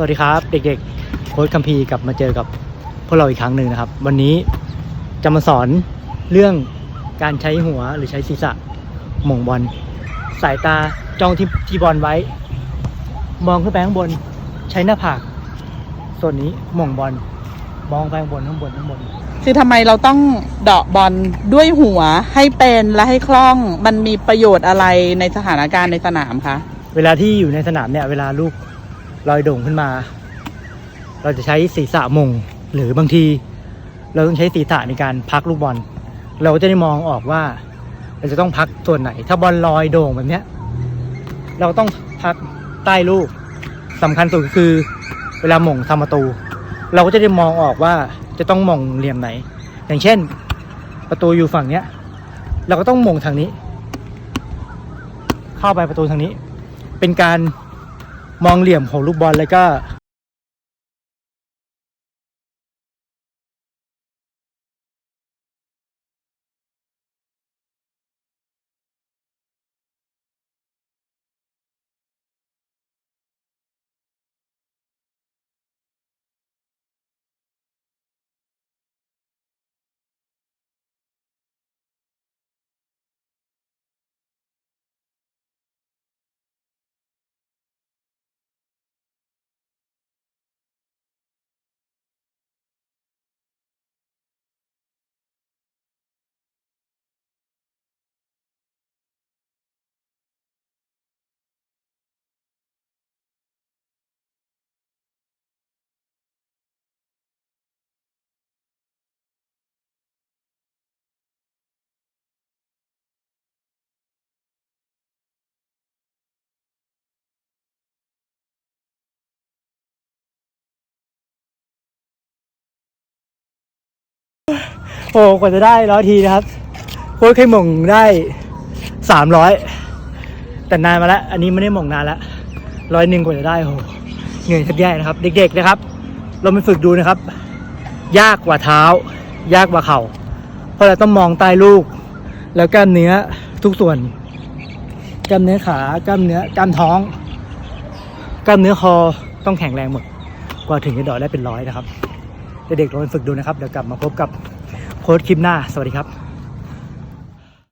วัสดีครับ เด็กๆโค้ชคัมพีร์กลับมาเจอกับพวกเราอีกครั้งหนึ่งนะครับ วันนี้จะมาสอนเรื่องการใช้หัวหรือใช้ศีรษะหม่งบอลสายตาจ้องที่ที่บอลไว้ มองขึ้นไปข้างบนใช้หน้าผากส่วนนี้หม่งบอลมองไปข้างบนข้างบนข้างบน คือทำไมเราต้องเดาะบอลด้วยหัวให้เป็นและให้คล่องมันมีประโยชน์อะไรในสถานการณ์ในสนามคะเวลาที่อยู่ในสนามเนี่ยเวลาลูก ลอยโด่งขึ้นมา เราจะใช้ศีรษะมง หรือบางที เราต้องใช้ศีรษะในการพักลูกบอล เราก็จะได้มองออกว่า เราจะต้องพักส่วนไหน ถ้าบอลลอยโด่งแบบเนี้ย เราต้องพักใต้ลูกสำคัญสุดก็คือ เวลาหม่งทำประตู เราก็จะได้มองออกว่าจะต้องม่งเหลี่ยมไหน อย่างเช่น ประตูอยู่ฝั่งเนี้ย เราก็ต้องม่งทางนี้ เข้าไปประตูทางนี้ เป็นการ มองเหลี่ยมของลูกบอลแล้วก็ โอ้กว่าจะได้ร้อยทีนะครับโค้ชเคยหม่งได้สามร้อยแต่นานมาแล้วอันนี้ไม่ได้หม่งนานแล้วร้อยหนึ่งกว่าจะได้โอ้โหเหนื่อยแทบแย่นะครับ เด็ก ๆนะครับ เราไปฝึกดูนะครับ ยากกว่าเท้า ยากกว่าเข่า เพราะเราต้องมองใต้ลูก แล้วกล้ามเนื้อทุกส่วนกล้ามเนื้อขากล้ามเนื้อกล้ามท้องกล้ามเนื้อคอต้องแข็งแรงหมด กว่าถึงจะดอได้เป็นร้อยนะครับ เด็กๆลองไปฝึกดูนะครับ เดี๋ยวกลับมาพบกับ ค้ดคลิปหน้า สวัสดีครับ